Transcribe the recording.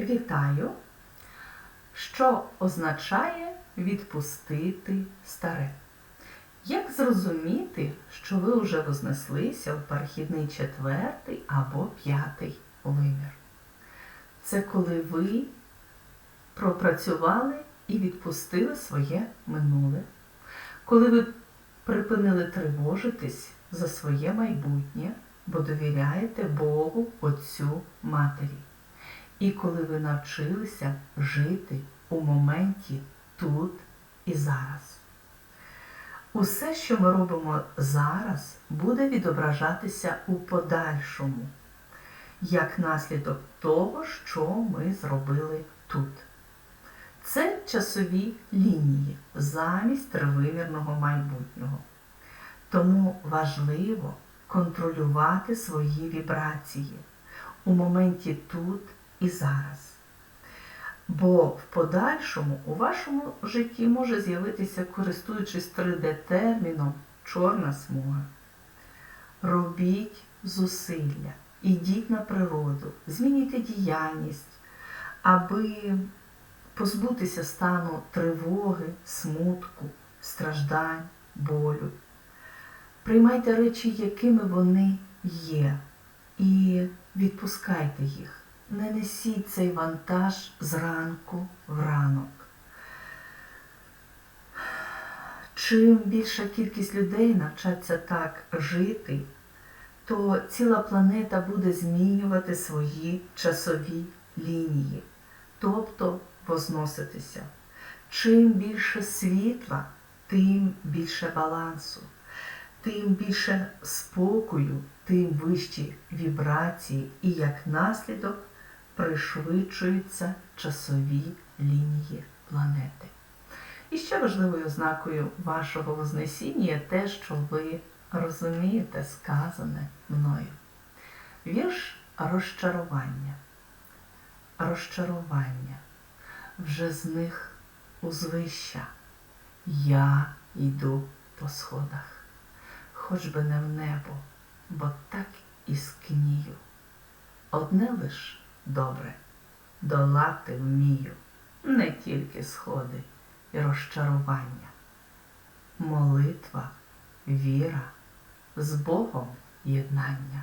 Вітаю, що означає відпустити старе. Як зрозуміти, що ви вже вознеслися в перехідний четвертий або п'ятий вимір? Це коли ви пропрацювали і відпустили своє минуле, коли ви припинили тривожитись за своє майбутнє, бо довіряєте Богу, Отцю, Матері. І коли ви навчилися жити у моменті тут і зараз. Усе, що ми робимо зараз, буде відображатися у подальшому, як наслідок того, що ми зробили тут. Це часові лінії замість тривимірного майбутнього. Тому важливо контролювати свої вібрації у моменті тут і зараз. Бо в подальшому у вашому житті може з'явитися, користуючись 3D-терміном, чорна смуга. Робіть зусилля, ідіть на природу, змінюйте діяльність, аби позбутися стану тривоги, смутку, страждань, болю. Приймайте речі, якими вони є, і відпускайте їх. Не несіть цей вантаж зранку в ранок. Чим більша кількість людей навчаться так жити, то ціла планета буде змінювати свої часові лінії, тобто возноситися. Чим більше світла, тим більше балансу, тим більше спокою, тим вищі вібрації і як наслідок пришвидшуються часові лінії планети. І ще важливою ознакою вашого Вознесіння є те, що ви розумієте сказане мною. Вірш розчарування. Розчарування. Вже з них узвища. Я йду по сходах, хоч би не в небо, бо так і скнію. Одне лиш добре, долати вмію, не тільки сходи і розчарування. Молитва, віра, з Богом єднання.